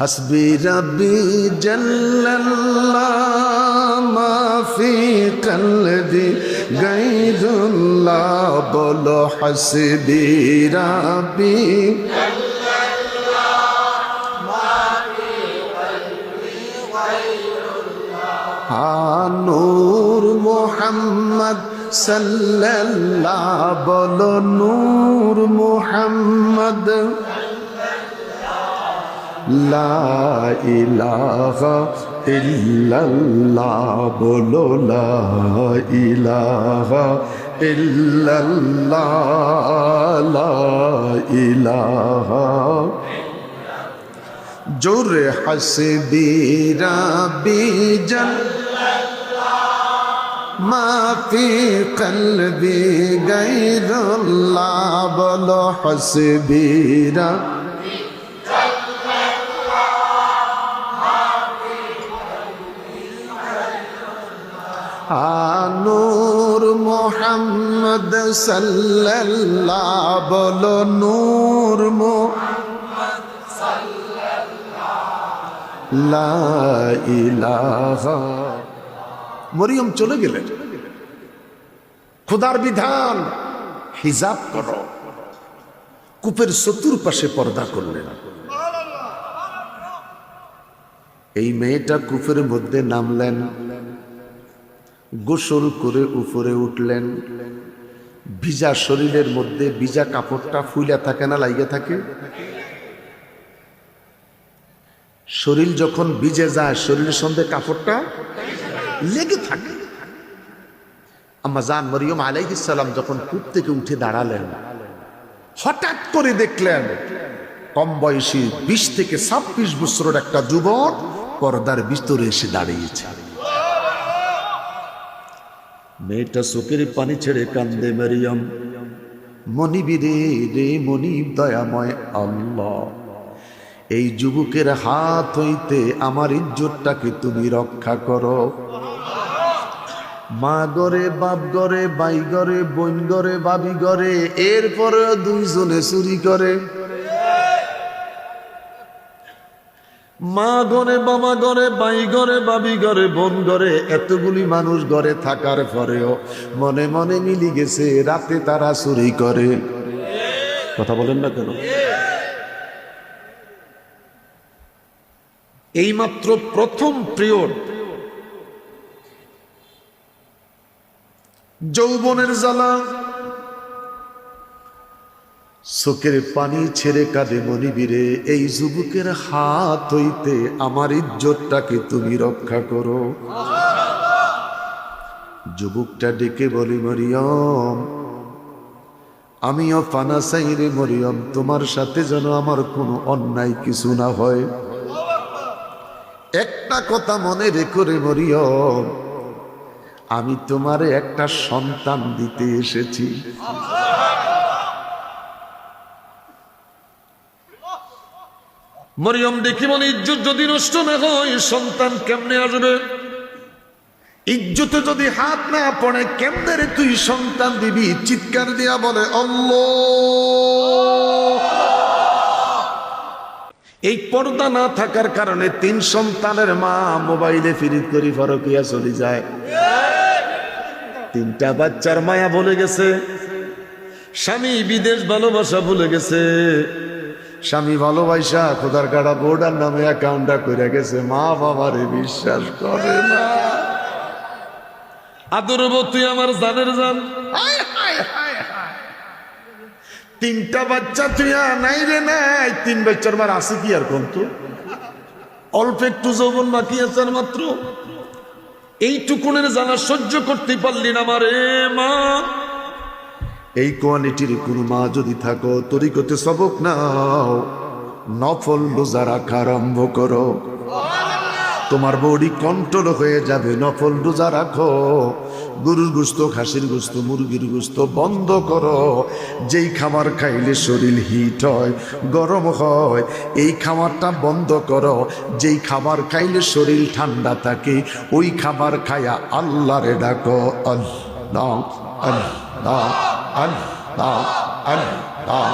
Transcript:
হাসবি রব্বি জাল্লাল্লাহ মা ফি কলবি গায়রুল্লাহ বলো হাসবি রব্বি নূর মোহাম্মদ সাল্লাল্লাহ, বলো নূর মোহাম্মদ। লা ইলাহা ইল্লাল্লাহ, বলো লা ইলাহা ইল্লাল্লাহ, লা ইলাহা। জোরে হাসবি রাবি জান মা ফি কলবি গায়রুল্লাহ, বলো হাসবি রাবি নূর মোহাম্মদ সাল্লাল্লাহ, বলো নূর মো মরিয়ম, চলে গেলেন খোদার বিধান, হিজাব করো। কূপের চতুর্পাশে পর্দা করলেন এই মেয়েটা কূপের মধ্যে নামলেন। গোসল করে উপরে উঠলেন। ভিজা শরীরের মধ্যে ভিজা কাপড়টা ফুইলা থাকে না, লাইগে থাকে? শরীর যখন ভিজে যায়, শরীরের সঙ্গে কাপড়টা লেগে থাকে। আম্মা জান মরিয়ম আলাইহিসাল্লাম যখন কূপ থেকে উঠে দাঁড়ালেন, হঠাৎ করে দেখলেন, কম বয়সী বিশ থেকে ছাব্বিশ বছরের একটা যুবক পর্দার ভিতরে এসে দাঁড়িয়েছে। মেয়েটা চোখের পানি ছেড়ে কান্দে মেরিয়ম। মনিবিরে রে মনিব দয়াময় আল্লাহ, এই যুবকের হাত হইতে আমার ইজ্জতটাকে তুমি রক্ষা করো। মা গরে, বাপ গরে বাই গরে, বোন গরে বাবি গরে এরপরে দুইজনে চুরি করে। মা গরে বাবা গরে বাই গরে বাবি গরে বোন গরে এতগুলি মানুষ গড়ে থাকার পরেও মনে মনে মিলি গেছে, রাতে তারা চুরি করে। কথা বলেন না কেন? এইমাত্র প্রথম পিরিয়ড। যৌবনের জ্বালা চোখের পানি ছেড়ে কাঁদে মনিবিরে, এই যুবকের হাত হইতে আমার ইজ্জতটাকে তুমি রক্ষা করো। যুবকটা ডেকে বলি, মরিয়ম, আমিও ফানা সাইরে মরিয়ম, তোমার সাথে যেন আমার কোনো অন্যায় কিছু না হয়। একটা কথা মনে রেখো রে মরিয়ম, আমি তোমারে একটা সন্তান দিতে এসেছি। মরিয়ম দেখি বলে ইজ্জত যদি নষ্ট না হয়, সন্তান কেমনে আসবে? ইজ্জতে যদি হাত না পড়ে, কেমনে রে তুই সন্তান দিবি? চিৎকার দিয়া বলে এই পর্দা না থাকার কারণে তিন সন্তানের মা মোবাইলে ফিরিত করি ফরকিয়া চলে যায়। তিনটা বাচ্চার মায়া বলে গেছে। স্বামী বিদেশ ভালোবাসা ভুলে গেছে। স্বামী ভালোবাসা খোদার কাটা বোর্ডার নামে অ্যাকাউন্টটা করে গেছে মা বাবারে বিশ্বাস করে না। আদরব তুই আমার জানের জান। তিনটা বাচ্চা তুই নাই রে নাই তিন বাচ্চার মার আছে কি আর কম তো? অল্প একটু যৌবন বাকি আছে আর মাত্র। এইটুকুনের জানা সহ্য করতে পারলি না আমারে মা। এই কোয়ালিটির কোন মা যদি থাকো, তরিকতে সবক নাও। নফল রোজা রাখা আরম্ভ করো। তোমার বডি কন্ট্রোল হয়ে যাবে, নফল রোজা রাখো। গরুর গুস্ত, খাসির গুস্ত, মুরগির গুস্ত বন্ধ করো। যেই খাবার খাইলে শরীর হিট হয়, গরম হয়, এই খাবারটা বন্ধ করো। যেই খাবার খাইলে শরীর ঠান্ডা থাকে, ওই খাবার খায়া আল্লাহরে ডাকো আল্লাহ আল্লাহ। আল্লাহ আল্লাহ